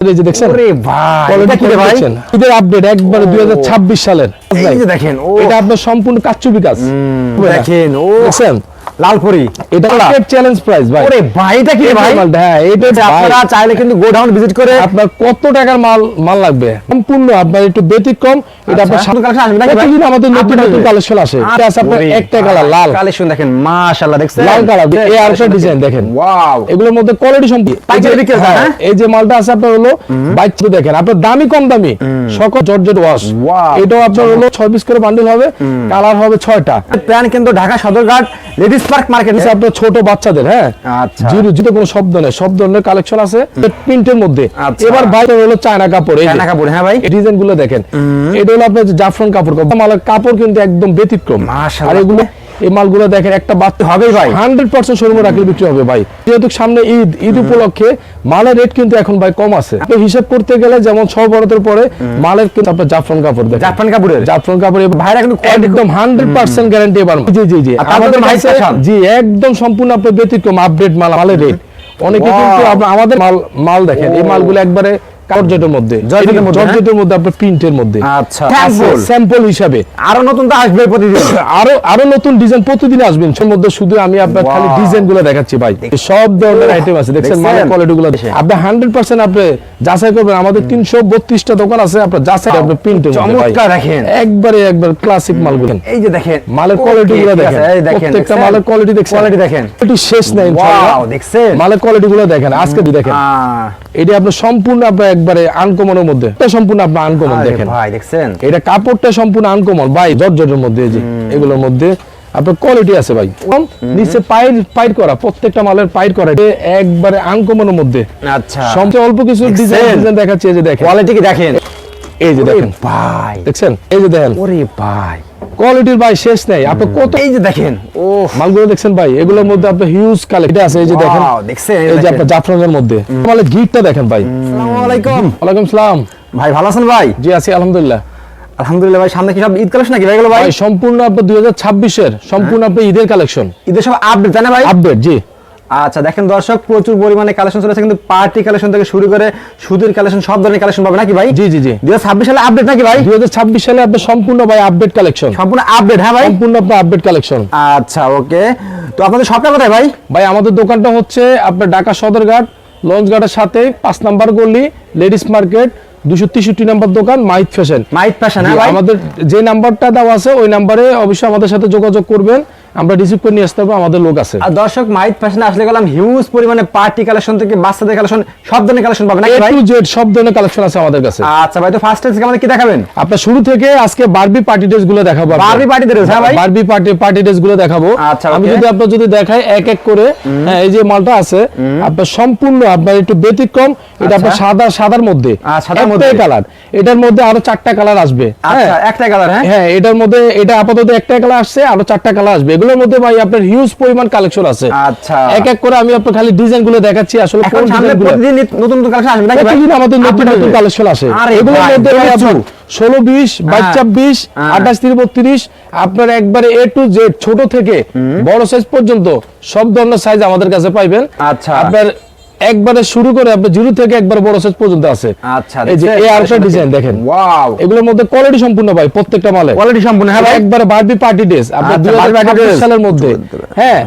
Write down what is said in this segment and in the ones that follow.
এই যে দেখছেন? ওরে ভাই এটা কি ভাই। দেখছেন? আপডেট একবারে 2026 সালের। এই যে দেখেন এটা আপনার সম্পূর্ণ কাচ্চু কাজ। দেখেন ও। দেখছেন? লালপুরি। এটা মার্কেট চ্যালেঞ্জ প্রাইস ভাই। ওরে ভাই এটা কি ভাই? হ্যাঁ এটা আচ্ছা, আপনারা চাইলে কিন্তু গোডাউন ভিজিট করে আপনার কত টাকার মাল মাল লাগবে? সম্পূর্ণ আপনার একটু ব্যতিক্রম এটা আপনার নতুন collection আসবে নাকি ভাই? আমাদের নতুন নতুন কালেকশন আসে। এটা আছে আপনার একটা কালার লাল। কালেকশন দেখেন মাশাআল্লাহ দেখছেন? লাল কালার এই ডিজাইন দেখেন। ওয়াও এগুলোর মধ্যে কোয়ালিটি সম্পূর্ণ পাইকারি বিক্রি হ্যাঁ? এই যে মালটা আছে আপনার হলো দেখেন। আপনার দামি কম দামি সকল জর্জেট ওয়াশ এটাও আপনার হলো ছয় পিস করে বান্ডিল হবে কালার হবে ছয়টা। প্ল্যান কিন্তু Dhaka Sadarghat ladies park market এটা আপনার ছোট বাচ্চাদের হ্যাঁ? আচ্ছা। জিরো জিরো কোনো শব্দ নেই সব ধরনের কালেকশন আছে প্রিন্টের মধ্যে। আচ্ছা। এবার বাইরে হলো চায়না কাপড় চায়না কাপড়, হ্যাঁ ভাই। ডিজাইনগুলো দেখেন। এটা হলো আপনার জাফরান কাপড় মালের কাপড় কিন্তু একদম ব্যতিক্রম। আর এগুলো এই মালগুলো দেখেন একটা বাচ্চা হবেই ভাই। হান্ড্রেড পার্সেন্ট শোরুমে রাখলে বিক্রি হবে ভাই। যেহেতু সামনে ঈদ ঈদ উপলক্ষে মালের রেট কিন্তু এখন ভাই কম আছে। আপনি হিসাব করতে গেলে যেমন সব বড়দের পরে মালের কিন্তু আপনার জাফরান কাপড় দেখেন। জাপান কাপড়ের জাফরান কাপড় ভাইরা কিন্তু একদম হান্ড্রেড পার্সেন্ট গ্যারান্টি এবার জি জি জি। আমাদের fashion। জি একদম সম্পূর্ণ আপনার ব্যতিক্রম আপডেট মাল মালের রেট। অনেকে কিন্তু আমাদের মাল মাল দেখেন। এই। মালগুলো একবারে জর্জেটের মধ্যে। জর্জেটের মধ্যে, আপনার প্রিন্টের মধ্যে। আচ্ছা। স্যাম্পল হিসাবে। আরও নতুন তো আসবে প্রতিদিন। আরও আরও নতুন ডিজাইন প্রতিদিন মধ্যে শুধু আমি আপনার খালি ডিজাইনগুলো দেখাচ্ছি ভাই। সব ধরনের আইটেম আছে। দেখছেন? মালের কোয়ালিটি গুলো। আপনি হান্ড্রেড পার্সেন্ট আপনি যাচাই করবেন। আমাদের তিনশো বত্রিশটা দোকান আছে। আপনার যাচাই প্রিন্টের চমৎকার দেখেন। একবারে একবার ক্লাসিক মালগুলো। এই যে দেখেন। মালের কোয়ালিটি গুলো দেখেন। দেখেন প্রত্যেকটা মালের কোয়ালিটি দেখছেন। কোয়ালিটি দেখেন। শেষ নাই ইনশাআল্লাহ। দেখছেন? মালের কোয়ালিটি গুলো দেখেন। আজকে দেখেন। এটা আপনার সম্পূর্ণ আপনার একবারে আনকমনের মধ্যে। এটা সম্পূর্ণ আপনার আনকমন দেখেন। ভাই দেখছেন? এটা কাপড়টা সম্পূর্ণ আনকমন। ভাই জর্জটের মধ্যে এই যে এগুলোর মধ্যে আপনার কোয়ালিটি আছে ভাই। কম নিচে পাইর পাইর করা প্রত্যেকটা মালের পাইর করা। একবারে আনকমনের মধ্যে। আচ্ছা। সবচেয়ে অল্প কিছু ডিজাইন ডিজাইন দেখাচ্ছে এই যে দেখেন। কোয়ালিটি কি দেখেন? এই যে দেখেন। ভাই। দেখছেন? এই যে দেখেন। ওরে ভাই। কোয়ালিটির ভাই শেষ নেই। আপনি কত এই যে দেখেন ও মালগুলো দেখছেন ভাই? এগুলোর মধ্যে আপনি হিউজ কালেক্ট আছে এই যে দেখেন। দেখছেন, এই যে আপনার জাফরানের মধ্যে। গিটটা দেখেন ভাই। আসসালামু আলাইকুম। ওয়ালাইকুম সালাম। ভাই ভালো আছেন ভাই? জি আছি আলহামদুলিল্লাহ। আলহামদুলিল্লাহ ভাই সামনে কি সব ঈদ কালেকশন নাকি ভাই ভাই? সম্পূর্ণ আপনার দুই হাজার ছাব্বিশের সম্পূর্ণ আপনার ঈদের কালেকশন ঈদের সব আপডেট জানেন ভাই? আপডেট জি। আচ্ছা দেখেন দর্শক প্রচুর পরিমাণে কালেকশন চলেছে কিন্তু পার্টি কালেকশন থেকে শুরু করে সুতির কালেকশন সব ধরনের কালেকশন পাবে নাকি ভাই? জি জি জি। দুই ছাব্বিশ সালে আপডেট নাকি ভাই? দুই হাজার ছাব্বিশ সালে আপনার সম্পূর্ণ ভাই আপডেট কালেকশন সম্পূর্ণ আপডেট হ্যাঁ ভাই? সম্পূর্ণ আপনার আপডেট কালেকশন আচ্ছা ওকে তো আপনাদের শপটা কোথায় ভাই? ভাই আমাদের দোকানটা হচ্ছে আপনার ঢাকা সদরঘাট লঞ্চঘাটের সাথে পাঁচ নাম্বার গলি লেডিস মার্কেট দুশো তেষট্টি নাম্বার দোকান মাইট ফ্যাশন। মাইট ফ্যাশন হ্যাঁ আমাদের যে নাম্বারটা দেওয়া আছে ওই নাম্বারে অবশ্যই আমাদের সাথে যোগাযোগ করবেন। আমরা রিসিভ করে নিয়ে আসতে পারব আমাদের লোক আছে। আর দর্শক মাইট ফ্যাশনে আসলে গেলাম হিউজ পরিমাণে পার্টি কালেকশন থেকে বাচ্চাদের কালেকশন সব ধরনের কালেকশন পাবে এ নাকি ভাই? টু জেড সব ধরনের কালেকশন আছে আমাদের কাছে। আচ্ছা ভাই তো ফার্স্ট আমাদের কি দেখাবেন? আপনার শুরু থেকে আজকে বারবি পার্টি ড্রেসগুলো দেখাবো। Barbie party dress, হ্যাঁ ভাই? বারবি পার্টি পার্টি ড্রেসগুলো দেখাবো। আচ্ছা, আমি যদি আপনার যদি দেখাই এক এক করে হ্যাঁ এই যে মালটা আছে আপনার সম্পূর্ণ আপনার একটু ব্যতিক্রম এটা আপনার আচ্ছা। সাদা সাদার মধ্যে। আহ, সাদার মধ্যে। কালার এটার মধ্যে আরও চারটা কালার আসবে আচ্ছা হ্যাঁ। একটা কালার হ্যাঁ? হ্যাঁ এটার মধ্যে এটা আপাতত একটা কালার আসছে আরও চারটা কালার আসবে। এগুলোর মধ্যে ভাই আপনার হিউজ পরিমাণ কালেকশন আছে আচ্ছা। এক এক করে আমি আপনার খালি ডিজাইনগুলো দেখাচ্ছি আসলে কোন সামনে ডিজাইনগুলো প্রতিদিন নতুন নতুন কালেকশন আসবে নাকি প্রতিদিন আমাদের নতুন নতুন কালেকশন আসে আরে এগুলোর মধ্যে ভাই আছে আপনার ষোলো বিশ বাইশ হ্যাঁ। ছাব্বিশ হ্যাঁ। আঠাশ তিরিশ বত্রিশ আপনার একবারে এ টু জেড ছোট থেকে বড় সাইজ পর্যন্ত সব ধরনের সাইজ আমাদের কাছে পাইবেন আচ্ছা। আপনার একবারে শুরু করে আপনার জিরো থেকে একবার বড় সাইজ পর্যন্ত আছে। আচ্ছা এই যে এই আরেকটা ডিজাইন দেখেন। ওয়াও এগুলোর মধ্যে কোয়ালিটি সম্পূর্ণ ভাই প্রত্যেকটা মালে। কোয়ালিটি সম্পূর্ণ হ্যাঁ একবারে Barbie party dress party dress। সালের মধ্যে। হ্যাঁ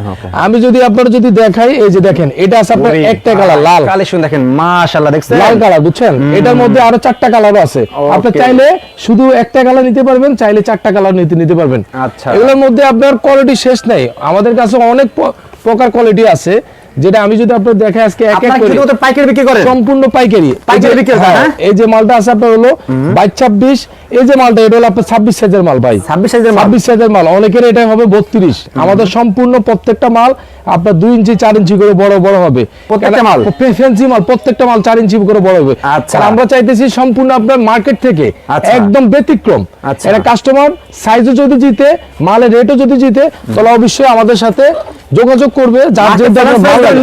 আমি যদি আপনার যদি দেখাই এই যে দেখেন এটা আছে আপনার একটা কালার লাল। কালেকশন দেখেন মাশাআল্লাহ দেখছেন? লাল কালার বুঝছেন? এটার মধ্যে আরও চারটা কালারও আছে। আপনি চাইলে শুধু একটা কালার নিতে পারবেন চাইলে চারটা কালার নিতে নিতে পারবেন। আচ্ছা। এগুলোর মধ্যে আপনার কোয়ালিটি শেষ নাই। আমাদের কাছে অনেক প্রকার কোয়ালিটি আছে। যেটা আমি যদি আপনার দেখে আজকে এক এক করে পাইকারি বিক্রি করেন? সম্পূর্ণ পাইকারি। পাইকারি এই যে- বিক্রি হ্যাঁ, হ্যাঁ? এই যে মালটা আছে আপনার হলো বাইশ ছাব্বিশ এই যে মালটা এটা হলো আপনার ছাব্বিশ সাইজের মাল ভাই। 26 সাইজের ছাব্বিশ সাইজের মাল। অনেকের এটা হবে বত্রিশ। আমাদের সম্পূর্ণ প্রত্যেকটা মাল আপনার দুই ইঞ্চি চার ইঞ্চি করে বড় বড় হবে। প্রত্যেকটা মাল? প্রত্যেকটা মাল চার ইঞ্চি করে বড় হবে। আচ্ছা। আমরা চাইতেছি সম্পূর্ণ আপনার মার্কেট থেকে আচ্ছা। একদম ব্যতিক্রম। আচ্ছা। এটা কাস্টমার সাইজও যদি জিতে মালের রেটও যদি জিতে তাহলে অবশ্যই আমাদের সাথে যোগাযোগ করবে। যার যে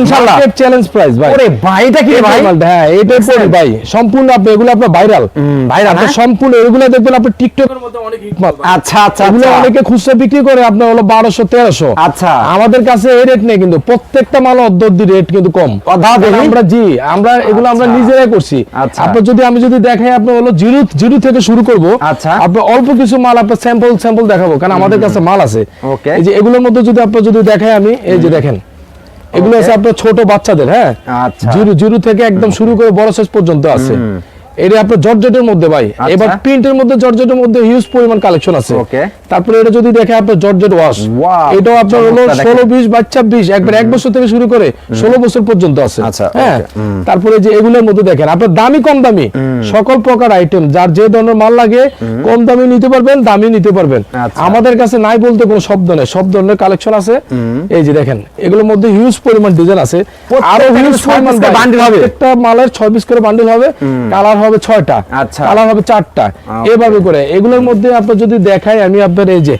ইনশাআল্লাহ। চ্যালেঞ্জ প্রাইস ভাই। ওরে ভাই এটা কি ভাই? হ্যাঁ পড়ি ভাই। সম্পূর্ণ আপনি এগুলো আপনার ভাইরাল ভাইরাল? সম্পূর্ণ এগুলো দেখবেন আপনি টিকটকের মধ্যে অনেক হিট মাল। আচ্ছা আচ্ছা এগুলো আচ্ছা। অনেকে খুচরা বিক্রি করে আপনার হলো বারোশো তেরোশো। আচ্ছা। আমাদের কাছে এই রেট নেই কিন্তু প্রত্যেকটা মাল অর্ধি রেট কিন্তু কম। আমরা জি আমরা এগুলো আমরা আচ্ছা। নিজেরাই করছি। আচ্ছা। আপনার যদি আমি যদি দেখাই আপনার হলো জিরো জিরো থেকে শুরু করব আচ্ছা। আপনার অল্প কিছু মাল আপনার স্যাম্পল স্যাম্পল দেখাবো কারণ আমাদের কাছে মাল আছে। এই যে এগুলোর মধ্যে যদি আপনার যদি দেখাই আমি এই যে দেখেন এগুলো আছে আপনার ছোট বাচ্চাদের হ্যাঁ? আচ্ছা। জিরো জিরো থেকে একদম শুরু করে বড় সাইজ পর্যন্ত আছে। এটা আপনার জর্জেটের মধ্যে ভাই। আচ্ছা। এবার প্রিন্টের মধ্যে জর্জেটের মধ্যে হিউজ পরিমাণ কালেকশন আছে। Okay. তারপরে এটা যদি দেখে আপনার জর্জেট ওয়াশ এটাও আপনার হলো ষোলো বিশ বাচ্চা বিশ একবার এক বছর থেকে শুরু করে ষোলো বছর পর্যন্ত আছে। আচ্ছা, হ্যাঁ তারপরে যে এগুলোর মধ্যে দেখেন আপনার দামি কম দামি সকল প্রকার আইটেম যার যে ধরনের মাল লাগে কম দামি নিতে পারবেন দামি নিতে পারবেন। আচ্ছা। আমাদের কাছে নাই বলতে কোনো শব্দ নেই সব ধরনের কালেকশন আছে। এই যে দেখেন এগুলোর মধ্যে হিউজ পরিমাণ ডিজাইন আছে। আরও হিউজ পরিমাণ bundle হবে। প্রত্যেকটা মালের ছয় পিস করে বান্ডিল হবে। কালার হবে ছয়টা আচ্ছা। কালার হবে চারটা। এভাবে করে এগুলোর মধ্যে আপনার যদি দেখাই আমি আপনার এই যে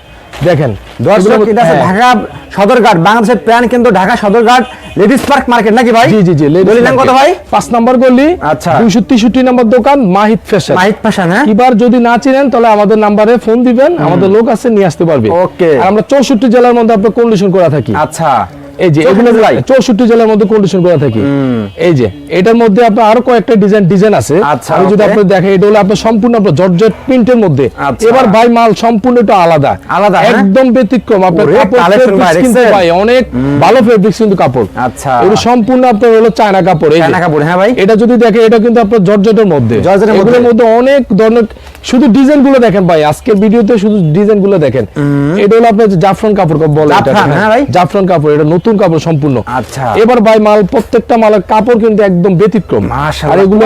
দেখেন হ্যাঁ। ঢাকা সদরঘাট বাংলাদেশের প্রাণ কিন্তু Dhaka Sadarghat ladies park market নাকি ভাই? জি জি জি বলিলাম কত ভাই? পাঁচ নম্বর গলি আচ্ছা। দুইশো তেষট্টি নাম্বার দোকান মাহিত ফ্যাশন। মাহিত ফ্যাশন হ্যাঁ? এবার যদি না চিনেন তাহলে আমাদের নাম্বারে ফোন দিবেন আমাদের লোক আছে নিয়ে আসতে পারবে। ওকে। আর আমরা চৌষট্টি জেলার মধ্যে আপনার কন্ডিশন করা থাকি। আচ্ছা। এই যে এগুলো জেলার মধ্যে কন্ডিশন করা থাকি। এই যে এটার মধ্যে আপনার আরও কয়েকটা ডিজাইন ডিজাইন আছে। আচ্ছা, আমি যদি okay. আপনার দেখে এটা হলো আপনার সম্পূর্ণ আপনার জর্জেট প্রিন্টের মধ্যে। আচ্ছা। এবার ভাই মাল সম্পূর্ণ একটু আলাদা। আলাদা, হ্যাঁ? একদম ব্যতিক্রম। আপনার ভাই, অনেক ভালো ফেব্রিক্স কিন্তু কাপড়। আচ্ছা। এগুলো সম্পূর্ণ আপনার হলো চায়না কাপড় এই চায়না কাপড়, হ্যাঁ ভাই। এটা যদি দেখে এটা কিন্তু আপনার জর্জেটের মধ্যে। জর্জেটের মধ্যে। মধ্যে অনেক ধরনের শুধু ডিজাইনগুলো দেখেন ভাই আজকের ভিডিওতে শুধু ডিজাইনগুলো দেখেন। এটা হলো আপনার জাফরান কাপড় বলে জাফরান, হ্যাঁ। জাফরান কাপড় এটা নতুন কাপড় সম্পূর্ণ। আচ্ছা। এবার ভাই মাল প্রত্যেকটা মালের কাপড় কিন্তু একদম ব্যতিক্রম। আর এগুলো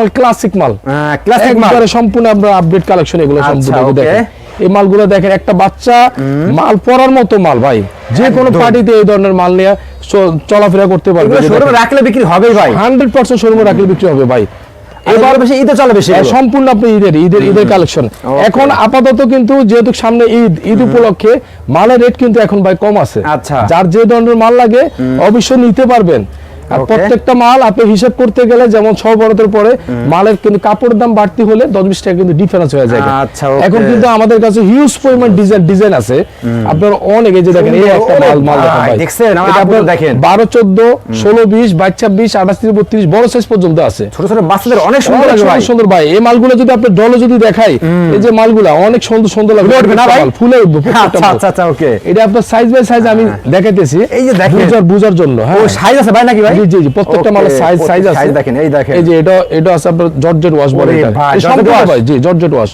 মাল ক্লাসিক মাল। হ্যাঁ, classic মাল। সম্পূর্ণ আমরা আপডেট কালেকশন এগুলো আচ্ছা, সম্পূর্ণ. দেখেন। এই মালগুলো দেখেন একটা বাচ্চা মাল পরার মতো মাল ভাই। যে কোনো পার্টিতে এই ধরনের মাল নিয়ে চলাফেরা করতে পারবে রাখলে বিক্রি হবে ভাই। হান্ড্রেড পার্সেন্ট শোরুমে রাখলে বিক্রি হবে ভাই। এবার বেশি ঈদে চলে বেশি সম্পূর্ণ আপনি ঈদের ঈদের ঈদের কালেকশন এখন আপাতত কিন্তু যেহেতু সামনে ঈদ ঈদ উপলক্ষে মালের রেট কিন্তু এখন ভাই কম আছে। আচ্ছা। যার যে ধরনের মাল লাগে অবশ্যই নিতে পারবেন। আর প্রত্যেকটা মাল আপনি হিসাব করতে গেলে যেমন ছয় বড়তের পরে মালের কিন্তু কাপড়ের দাম বাড়তি হলে দশ বিশ টাকা কিন্তু ডিফারেন্স হয়ে যায়। আচ্ছা, এখন কিন্তু আমাদের কাছে হিউজ পরিমাণ ডিজাইন ডিজাইন আছে। আপনার অনেক এই যে দেখেন এই একটা মাল মাল দেখেন আপনার দেখেন। বারো চোদ্দ ষোলো বিশ বাইশ ছাব্বিশ আঠাশ তিরিশ বত্রিশ বড় সাইজ পর্যন্ত আছে। ছোট ছোট বাচ্চাদের অনেক সুন্দর লাগে ভাই। সুন্দর ভাই। এই মালগুলো যদি আপনি ডলে যদি দেখাই এই যে মালগুলা অনেক সুন্দর সুন্দর লাগবে উঠবে না ভাই? ফুলে উঠবে আচ্ছা আচ্ছা আচ্ছা ওকে এটা আপনার সাইজ বাই সাইজ আমি দেখাইতেছি। এই যে দেখেন। বুঝার বুঝার জন্য হ্যাঁ। সাইজ আছে ভাই নাকি ভাই? জি জি জি প্রত্যেকটা মালের সাইজ সাইজ আছে। size দেখেন এই দেখেন। এই যে এটা এটা আছে আপনার জর্জেট ওয়াশ বলে এটা। ভাই, এই georgette সম্পূর্ণ ভাই জি জর্জেট ওয়াশ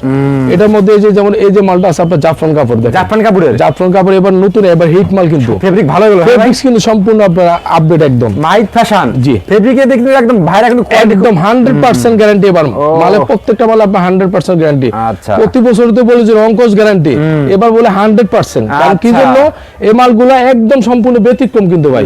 এটার মধ্যে এই যে যেমন এই যে মালটা আছে আপনার জাফরান কাপড় দেখেন। জাপান কাপড়ের জাফরান কাপড় এবার নতুন এবার হিট মাল কিন্তু। ফেব্রিক ভালো হলো ফেব্রিক্স কিন্তু সম্পূর্ণ আপনার আপডেট একদম। মাইট ফ্যাশন জি। ফেব্রিকে দেখতে একদম ভাইরা কিন্তু একদম হান্ড্রেড পার্সেন্ট গ্যারান্টি এবার ও। প্রত্যেকটা মাল আপনার হান্ড্রেড পার্সেন্ট গ্যারান্টি আচ্ছা। প্রতি বছর তো বলে যে গ্যারান্টি এবার বলে হান্ড্রেড পার্সেন্ট কারণ কি আচ্ছা। জন্য? এই মালগুলো একদম সম্পূর্ণ ব্যতিক্রম কিন্তু ভাই।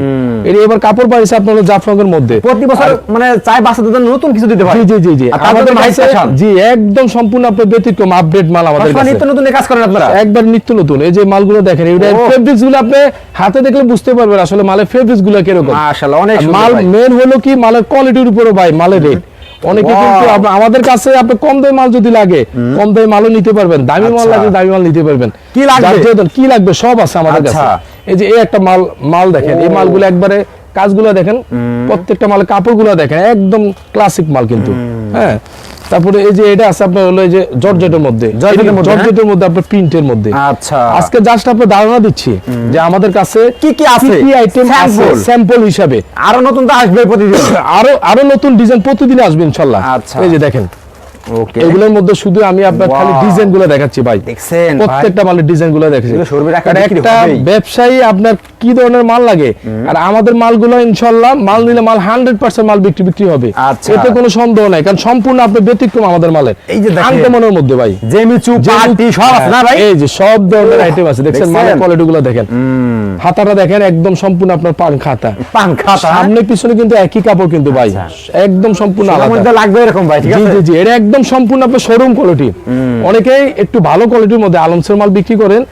এর এবার কাপড় পাইছে আপনার জাফরঙ্গের মধ্যে। প্রতি বছর মানে চাই বাচ্চাদের জন্য নতুন কিছু দিতে পারে। জি জি জি আমাদের কাছে জি একদম সম্পূর্ণ আপনার ব্যতিক্রম আপডেট মাল আমাদের কাছে। নিত্য নতুন কাজ করেন আপনারা। একবার নিত্য নতুন। এই যে মালগুলো দেখেন এই ফেব্রিক্সগুলো আপনি হাতে দেখলে বুঝতে পারবেন আসলে মালের ফেব্রিক্সগুলো কীরকম। মাশাআল্লাহ অনেক মাল মেন হলো কি মালের কোয়ালিটির উপরে ভাই মালের রেট অনেকে কিন্তু আমাদের কাছে আপনি কম দামে মাল যদি লাগে কম দামে মালও নিতে পারবেন। দামি মাল আচ্ছা। লাগে দামি মাল নিতে পারবেন। কি লাগবে? কি লাগবে? সব আছে আমাদের কাছে। আচ্ছা। এই যে এই একটা মাল মাল দেখেন এই। মালগুলো একবারে কাজগুলো দেখেন প্রত্যেকটা মালের কাপড়গুলো দেখেন একদম ক্লাসিক মাল কিন্তু। হ্যাঁ তারপরে এই যে এটা আছে আপনার হলো এই যে জর্জেটের মধ্যে। জর্জেটের মধ্যে, হ্যাঁ? মধ্যে আপনার প্রিন্টের মধ্যে। আচ্ছা। আজকে জাস্ট আপনার ধারণা দিচ্ছি যে আমাদের কাছে কি কি আছে? কি আইটেম আছে স্যাম্পল হিসাবে। আরও নতুন তো আসবে প্রতিদিন। আরও আরও নতুন ডিজাইন প্রতিদিন আসবে ইনশাল্লাহ। আচ্ছা। এই যে দেখেন ওকে এগুলোর মধ্যে শুধু আমি আপনার খালি Wow. ডিজাইনগুলো দেখাচ্ছি ভাই। দেখছেন প্রত্যেকটা মালের ডিজাইনগুলো দেখাচ্ছি। এগুলো শোরুমে রাখলে কারণ বিক্রি একটা ব্যবসায়ী আপনার কি ধরনের মাল লাগে? আর আমাদের মালগুলো ইনশাল্লাহ মাল নিলে মাল হান্ড্রেড পার্সেন্ট মাল বিক্রি বিক্রি হবে। আচ্ছা। এতে কোনো সন্দেহ নাই কারণ সম্পূর্ণ আপনার ব্যতিক্রম আমাদের মালের। এই যে দেখেন। আনকমনের মধ্যে ভাই। জেমিচু পার্টি সব আছে না ভাই? এই যে সব ধরনের আইটেম আছে। দেখছেন? মালের কোয়ালিটি গুলো দেখেন। হাতাটা দেখেন একদম সম্পূর্ণ আপনার পান খাতা। পান খাতা সামনে পিছনে কিন্তু একই কাপড় কিন্তু ভাই। একদম সম্পূর্ণ আলাদা। লাগবে এরকম ভাই ঠিক আছে? জি জি এটা একদম সম্পূর্ণ আপনার শোরুম কোয়ালিটি অনেকেই একটু ভালো কোয়ালিটির মধ্যে আলমসের মাল বিক্রি করেন।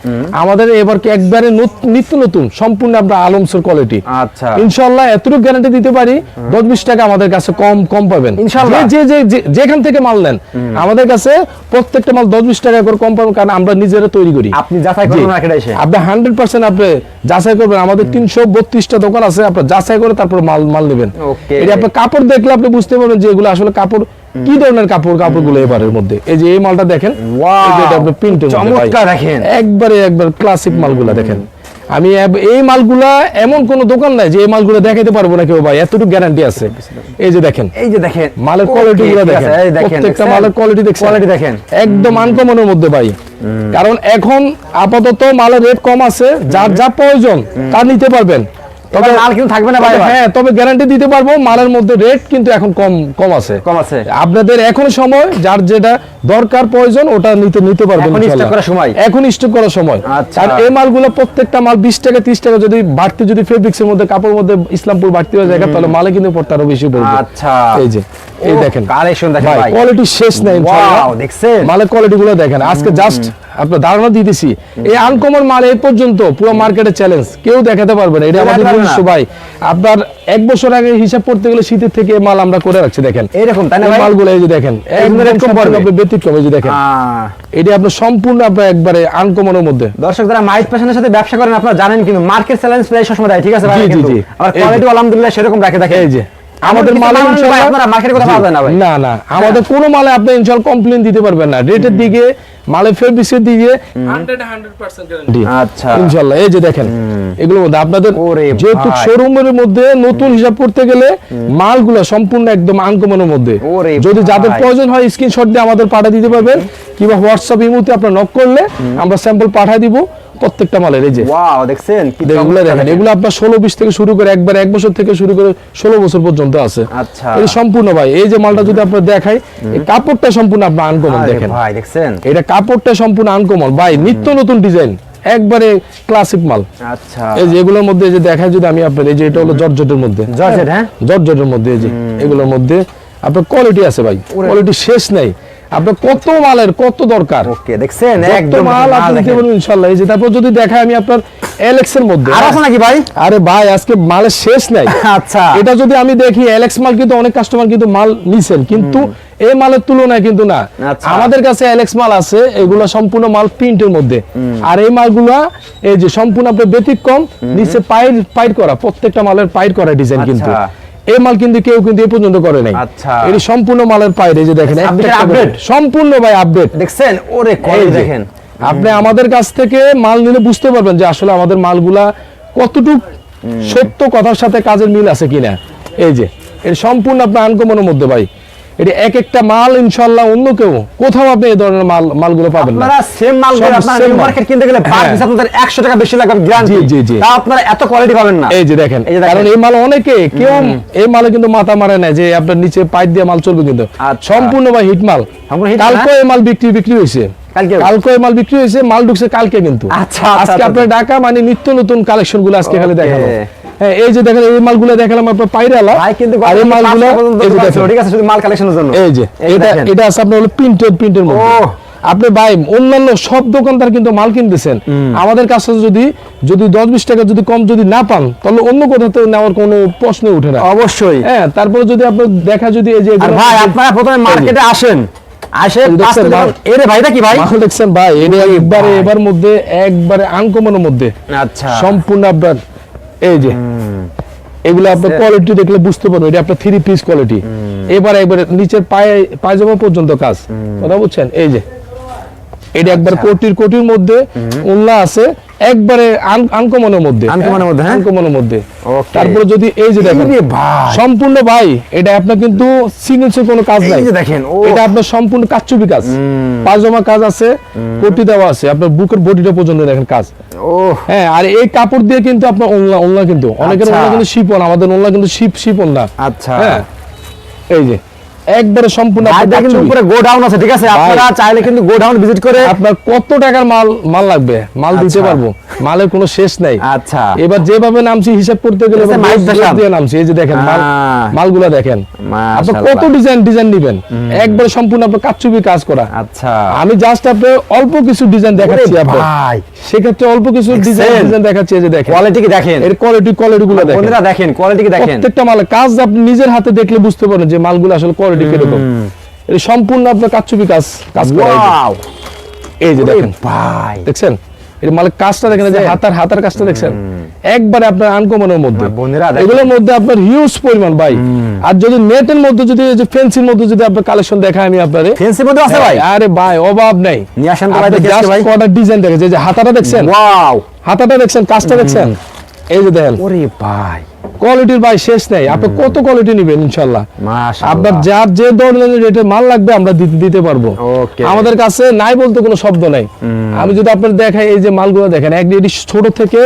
আমাদের এবার একবারে নিত্য নতুন সম্পূর্ণ আমরা আলমসের কোয়ালিটি আচ্ছা। ইনশাল্লাহ এতটুকু গ্যারান্টি দিতে পারি দশ বিশ টাকা আমাদের কাছে কম কম পাবেন। ইনশাল্লাহ। যে যে যেখান থেকে মাল নেন আমাদের কাছে প্রত্যেকটা মাল দশ বিশ টাকা করে কম পাবেন কারণ আমরা নিজেরা তৈরি করি। আপনি যাচাই করবেন আপনি হান্ড্রেড পার্সেন্ট আপনি যাচাই করবেন। আমাদের তিনশো বত্রিশটা দোকান আছে আপনার যাচাই করে তারপর মাল মাল নেবেন. এটা আপনি কাপড় দেখলে আপনি বুঝতে পারবেন যে এগুলো আসলে কাপড় কি ধরনের কাপড় কাপড়গুলো এবারের মধ্যে? এই যে এই মালটা দেখেন চমৎকার দেখেন। একবারে একবার ক্লাসিক মালগুলা দেখেন। আমি এই মালগুলা এমন কোন দোকান নাই যে এই মালগুলো দেখাইতে পারব না কেউ ভাই এতটুকু গ্যারান্টি আছে। এই যে দেখেন এই যে দেখেন মালের কোয়ালিটি গুলো দেখেন। দেখেন প্রত্যেকটা মালের কোয়ালিটি দেখছেন। কোয়ালিটি দেখেন। একদম আনকমনের মধ্যে ভাই। কারণ এখন আপাতত মালের রেট কম আছে যার যা প্রয়োজন তা নিতে পারবেন। তবে মাল কিন্তু থাকবে না ভাই হ্যাঁ তবে গ্যারান্টি দিতে পারব মালের মধ্যে রেট কিন্তু এখন কম কম আছে। কম আছে। আপনাদের এখন সময় যার যেটা দরকার প্রয়োজন ওটা নিতে নিতে পারবেন এখন স্টক করার সময়। এখন স্টক করার সময়। আচ্ছা। আর এই মালগুলো প্রত্যেকটা মাল বিশ টাকা ত্রিশ টাকা যদি বাড়তি যদি ফেব্রিক্সের মধ্যে কাপড়ের মধ্যে ইসলামপুর বাড়তি হয়ে যায় তাহলে মালে কিন্তু পড়তে আরও বেশি পড়বে। আচ্ছা। এই যে। এই দেখেন। কালেকশন দেখেন ভাই কোয়ালিটি শেষ নাই ইনশাআল্লাহ। Wow, দেখছেন? মালের কোয়ালিটি গুলো দেখেন। আজকে জাস্ট আপনার ধারণা দিতেছি। এই আনকমন মাল এই পর্যন্ত পুরো মার্কেটে চ্যালেঞ্জ কেউ দেখাতে পারবে না। এটা আমাদের নিজস্ব ভাই। আপনার এক বছর আগে হিসাব করতে গেলে শীতের থেকে মাল আমরা করে রাখছি দেখেন। এইরকম তাই না মালগুলো এই যে দেখেন একদম আপনার ব্যতিক্রম এই যে দেখেন। এটা আপনার সম্পূর্ণ আপনার একবারে আনকমনের মধ্যে। দর্শক যারা মাইট ফ্যাশনের সাথে ব্যবসা করেন আপনারা জানেন কিন্তু মার্কেট চ্যালেঞ্জ প্রায় সবসময় দেয় ঠিক আছে ভাই? কিন্তু যে। কোয়ালিটি আলহামদুলিল্লাহ সেরকম রাখে দেখেন। এই যে। আমাদের মালে মাল ইনশাআল্লাহ- আপনারা মার্কেটে কোথাও পাওয়া যায় না ভাই। না না আমাদের কোনো মালে আপনি ইনশাল কমপ্লেন দিতে পারবেন না। রেটের দিকে ফেব্রিক্সের দিকে 100 100% গ্যারান্টি আচ্ছা। ইনশাআল্লাহ এই যে দেখেন এগুলোর মধ্যে আপনাদের যেহেতু শোরুমের মধ্যে নতুন হিসাব করতে গেলে মালগুলো সম্পূর্ণ একদম আনকমনের মধ্যে। যদি যাদের প্রয়োজন হয় স্ক্রিনশট দিয়ে আমাদের পাঠিয়ে দিতে পারবেন। কিংবা হোয়াটসঅ্যাপ ইমুতে আপনার নক করলে আমরা স্যাম্পল পাঠিয়ে দিব। প্রত্যেকটা মালের এই যে। ওয়াও দেখছেন এগুলো দেখেন এগুলো আপনার ষোলো বিশ থেকে শুরু করে একবার এক বছর থেকে শুরু করে ষোলো বছর পর্যন্ত আছে। আচ্ছা। এটা সম্পূর্ণ ভাই এই যে মালটা যদি আপনার দেখাই এই কাপড়টা সম্পূর্ণ আপনার আনকমন দেখেন। ভাই দেখছেন? এটা কাপড়টা সম্পূর্ণ আনকমন ভাই নিত্য নতুন ডিজাইন একবারে ক্লাসিক মাল। আচ্ছা। এই যে এগুলোর মধ্যে এই যে দেখায় যদি আমি আপনার এই যে এটা হলো জর্জেটের মধ্যে। জর্জেট, হ্যাঁ? জর্জেটের মধ্যে এই যে এগুলোর মধ্যে আপনার কোয়ালিটি আছে ভাই। কোয়ালিটি শেষ নাই। আপনার কত মালের কত দরকার? ওকে দেখছেন? একদম মাল আপনি। ইনশাআল্লাহ এই যে তারপর যদি আমি আপনার এর মধ্যে। আর আছে নাকি ভাই? আরে ভাই আজকে মালের শেষ নাই। আচ্ছা। এটা যদি আমি দেখি মাল কিন্তু অনেক কাস্টমার কিন্তু মাল নিছেন কিন্তু এই মালের তুলনায় কিন্তু না। আচ্ছা। আমাদের কাছে এলএক্স মাল আছে এগুলো সম্পূর্ণ মাল প্রিন্টের মধ্যে। আর এই মালগুলো এই যে সম্পূর্ণ আপনার ব্যতিক্রম নিচে পাইর পাইর করা প্রত্যেকটা মালের পাইর করা ডিজাইন কিন্তু। আচ্ছা। এই মাল কিন্তু কেউ কিন্তু এই পর্যন্ত করে নাই। আচ্ছা। এটি সম্পূর্ণ মালের পাইরে যে দেখেন আপডেট? সম্পূর্ণ ভাই আপডেট দেখছেন? ওরে দেখেন। আপনি আমাদের কাছ থেকে মাল নিলে বুঝতে পারবেন যে আসলে আমাদের মালগুলা কতটুক সত্য কথার সাথে কাজের মিল আছে কিনা। এই যে এর সম্পূর্ণ আপনার আনকমনের মধ্যে ভাই। এটি এক একটা মাল অন্য কেউ কোথাও আপনি এই ধরনের মাল মালগুলো পাবেন না আপনারা সেম আপনারা নিউ মার্কেট কিনতে গেলে হ্যাঁ। আপনাদের 100 টাকা বেশি লাগবে গ্যারান্টি জি, জি। তা আপনারা এত কোয়ালিটি পাবেন না এই যে দেখেন। কারণ এই মাল অনেকে কেউ এই মালে কিন্তু মাথা মারে না যে আপনার নিচে পাইপ দিয়ে মাল চলবে কিন্তু আচ্ছা। সম্পূর্ণ ভাই হিট মাল কালকে এই মাল বিক্রি বিক্রি হয়েছে কালকে? মাল বিক্রি হয়েছে মাল ঢুকছে কালকে কিন্তু আচ্ছা, আচ্ছা, আজকে আচ্ছা। আপনার ঢাকা মানে নিত্য নতুন কালেকশনগুলো আজকে খালি Okay. হ্যাঁ এই যে দেখেন এই মালগুলো দেখালাম আপনার পাইরালা ভাই কিন্তু এই মালগুলো ঠিক আছে শুধু মাল কালেকশনের জন্য। এই যে এটা এটা আছে আপনার হলো প্রিন্টেড প্রিন্টের মধ্যে আপনি ভাই অন্যান্য সব দোকানদার কিন্তু মাল কিনতেছেন। আমাদের কাছে যদি যদি দশ বিশ টাকা যদি কম যদি না পান তাহলে অন্য কোথাও থেকে নেওয়ার কোনো প্রশ্ন উঠে না। অবশ্যই। হ্যাঁ তারপরে যদি আপনার দেখা যদি এই যে ভাই আপনারা প্রথমে মার্কেটে আসেন। আচ্ছা। সম্পূর্ণ আপনার এই যে এগুলো আপনার কোয়ালিটি দেখলে বুঝতে পারবেন এটা আপনার থ্রি পিস কোয়ালিটি এবার একবার নিচের পায়ে পায়জামা পর্যন্ত কাজ। কথা বুঝছেন? এই যে এটা একবার আচ্ছা। কোটির কোটির মধ্যে উল্লা আছে একবারে আনকমনের মধ্যে। এর মধ্যে, হ্যাঁ? আনকমনের মধ্যে। তারপরে যদি এই যে দেখেন। সম্পূর্ণ ভাই এটা আপনার কিন্তু সিগনেচার কোনো কাজ এই নাই। যে দেখেন, এটা আপনার সম্পূর্ণ কাচ্চুপি কাজ। পায়জামা কাজ আছে কোটি দেওয়া আছে। আপনার বুকের বডিটা পর্যন্ত দেখেন কাজ। ও হ্যাঁ আর এই কাপড় দিয়ে কিন্তু আপনার ওনলা ওনলা কিন্তু অনেকের আচ্ছা। ওনলা কিন্তু শিপন আমাদের ওনলা কিন্তু শিপ শিপন না। আচ্ছা। হ্যাঁ। এই যে। একবারে সম্পূর্ণ কিন্তু। উপরে গোডাউন আছে ঠিক আছে? আপনারা চাইলে কিন্তু গোডাউন ভিজিট করে আপনার কত টাকার মাল মাল লাগবে? মাল দিতে আচ্ছা। পারব। মালের কোনো শেষ নাই। আচ্ছা। এবার যেভাবে নামছি হিসাব করতে গেলে। দিয়ে নামছি। এই যে দেখেন মাল মালগুলা দেখেন। আপনি কত ডিজাইন ডিজাইন নিবেন? একবারে সম্পূর্ণ আপনার কাচ্চুবি কাজ করা। আচ্ছা। আমি জাস্ট আপনার অল্প কিছু ডিজাইন দেখাচ্ছি আপনার। সেক্ষেত্রে অল্প কিছু ডিজাইন? ডিজাইন দেখাচ্ছি এই যে দেখেন। কোয়ালিটি কি দেখেন? এর কোয়ালিটি কোয়ালিটি গুলো দেখেন। দেখেন কোয়ালিটি কি দেখেন? প্রত্যেকটা মাল কাজ আপনি নিজের হাতে দেখলে বুঝতে পারেন যে মালগুলো আসলে কোয়ালিটি কীরকম এটা সম্পূর্ণ আপনার কাচ্চুবি কাজ কাজ করা। এই যে। দেখেন। ভাই। দেখছেন? এর মালের কাজটা দেখেন যে হাতার হাতার কাজটা দেখছেন? একবারে আপনার আনকমনের মধ্যে। দেখেন। এগুলোর মধ্যে আপনার হিউজ পরিমাণ ভাই। আর যদি নেটের মধ্যে যদি যে ফেন্সির মধ্যে যদি আপনার কালেকশন দেখায় আমি আপনারে। ফেন্সির মধ্যে আছে ভাই? আরে ভাই অভাব নাই। নিয়ে আসেন তো ভাই দেখি আজকে ভাই। কটা ডিজাইন দেখেছে যে হাতাটা দেখছেন? ওয়াও হাতাটা দেখছেন কাজটা দেখছেন? এই যে দেখেন ওরে ভাই। কোয়ালিটির ভাই শেষ নেই। আপনি কত কোয়ালিটি নেবেন ইনশাল্লাহ? মাশাআল্লাহ। আপনার যার যে ধরনের রেটে মাল লাগবে আমরা দিতে দিতে পারব। আমাদের কাছে নাই বলতে কোনো শব্দ নাই। আমি যদি আপনার দেখাই এই যে মালগুলো দেখেন এক এটি ছোট থেকে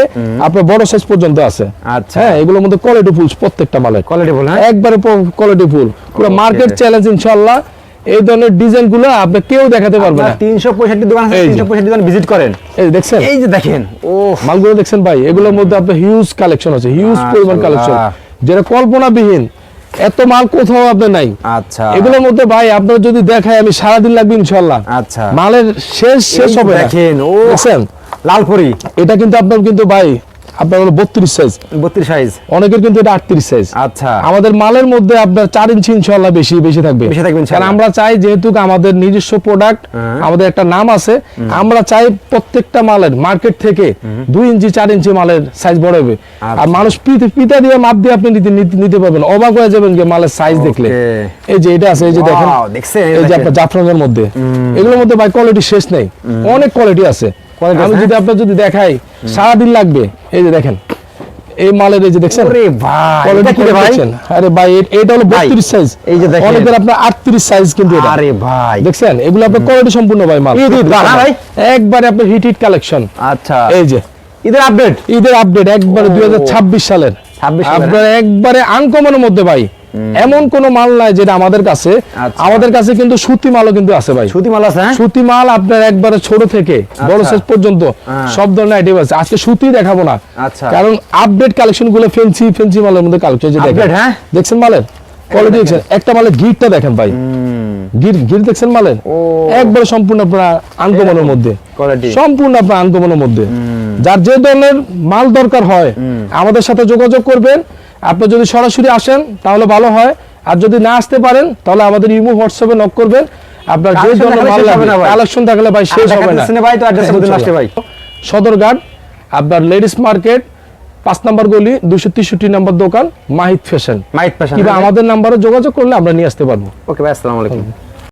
আপনার বড় সাইজ পর্যন্ত আছে। আচ্ছা। হ্যাঁ এগুলোর মধ্যে কোয়ালিটি ফুল প্রত্যেকটা মালের। কোয়ালিটি হ্যাঁ? একবারে কোয়ালিটি ফুল পুরো মার্কেট চ্যালেঞ্জ ইনশাল্লাহ। এই ধরনের ডিজাইনগুলো আপনি কেউ দেখাতে পারবে না। তিনশো পঁয়ষট্টি দোকান আছে তিনশো পঁয়ষট্টি দোকান ভিজিট করেন। এই দেখছেন? এই যে দেখেন ও মালগুলো দেখছেন ভাই এগুলোর মধ্যে আপনার হিউজ কালেকশন আছে হিউজ পরিমাণ কালেকশন যেটা কল্পনাবিহীন এত মাল কোথাও আপনার নাই। আচ্ছা। এগুলোর মধ্যে ভাই আপনার যদি দেখায় আমি সারাদিন লাগবে ইনশাল্লাহ আচ্ছা। মালের শেষ শেষ হবে দেখেন, ও। লালপুরি এটা কিন্তু আপনার কিন্তু ভাই আপনার হলো বত্রিশ সাইজ বত্রিশ সাইজ অনেকের কিন্তু এটা আটত্রিশ সাইজ আচ্ছা। আমাদের মালের মধ্যে আপনার চার ইঞ্চি ইনশাল্লাহ বেশি বেশি থাকবে। বেশি থাকবে কারণ আমরা চাই যেহেতু আমাদের নিজস্ব প্রোডাক্ট হ্যাঁ। আমাদের একটা নাম আছে আমরা চাই প্রত্যেকটা মালের মার্কেট থেকে দুই ইঞ্চি চার ইঞ্চি মালের সাইজ বড় হবে। আর আচ্ছা। মানুষ পিতা দিয়ে মাপ দিয়ে আপনি নিতে পারবেন। অবাক হয়ে যাবেন যে মালের সাইজ দেখলে। এই যে এটা আছে এই যে দেখেন। এই যে। আপনার জাফরানের মধ্যে। এগুলোর মধ্যে ভাই কোয়ালিটি শেষ নেই। অনেক কোয়ালিটি আছে। আমি যদি আপনার যদি দেখাই সারাদিন লাগবে। এই যে দেখেন এই মালের এই যে দেখছেন? ওরে ভাই এটা কি ভাই? আরে ভাই এটা হলো 32 সাইজ এই যে দেখেন। অনেকের আপনার 38 সাইজ কিন্তু এটা। আরে ভাই। দেখছেন? এগুলো আপনার কোয়ালিটি সম্পূর্ণ ভাই মাল। ঈদ ঈদ হ্যাঁ ভাই? একবারে আপনার হিট হিট কালেকশন আচ্ছা। এই যে। ঈদের আপডেট ঈদের আপডেট একবারে ও। 2026 সালের। 26 সালের, আপনার একবারে আনকমনের মধ্যে ভাই। এমন কোন মাল নাই যেটা আমাদের কাছে। আচ্ছা। আমাদের কাছে কিন্তু সুতি মালও কিন্তু আছে ভাই। সুতি মাল আছে হ্যাঁ? সুতি মাল আপনার একবারে ছোট থেকে বড় আচ্ছা। সাইজ পর্যন্ত হ্যাঁ। সব ধরনের আইটেম আছে। আজকে সুতি দেখাবো না। আচ্ছা। কারণ আপডেট কালেকশনগুলো ফেন্সি ফেন্সি মালের মধ্যে কালেকশন যে দেখেন। হ্যাঁ? দেখছেন মালের? কোয়ালিটি দেখছেন? একটা মালের গিটটা দেখেন ভাই। গির গির দেখছেন মালের? একবারে সম্পূর্ণ আপনার আনকমনের মধ্যে। সম্পূর্ণ আপনার আনকমনের মধ্যে। যার যে ধরনের মাল দরকার হয় আমাদের সাথে যোগাযোগ করবেন। আপনি যদি সরাসরি আসেন তাহলে ভালো হয়। আর যদি না আসতে পারেন তাহলে আমাদের ইমো হোয়াটসঅ্যাপে নক করবেন। আপনার যে ধরনের হবে লাগবে কালেকশন থাকলে ভাই শেষ হবে না। ভাই তো অ্যাড্রেস বলে আসতে ভাই। সদরঘাট আপনার লেডিস মার্কেট পাঁচ নম্বর গলি দুশো তেষট্টি নম্বর দোকান মাহিত ফ্যাশন মাহিত ফ্যাশন কিংবা আমাদের নাম্বারে যোগাযোগ করলে আমরা নিয়ে আসতে পারব। ওকে ভাই আসসালামু আলাইকুম।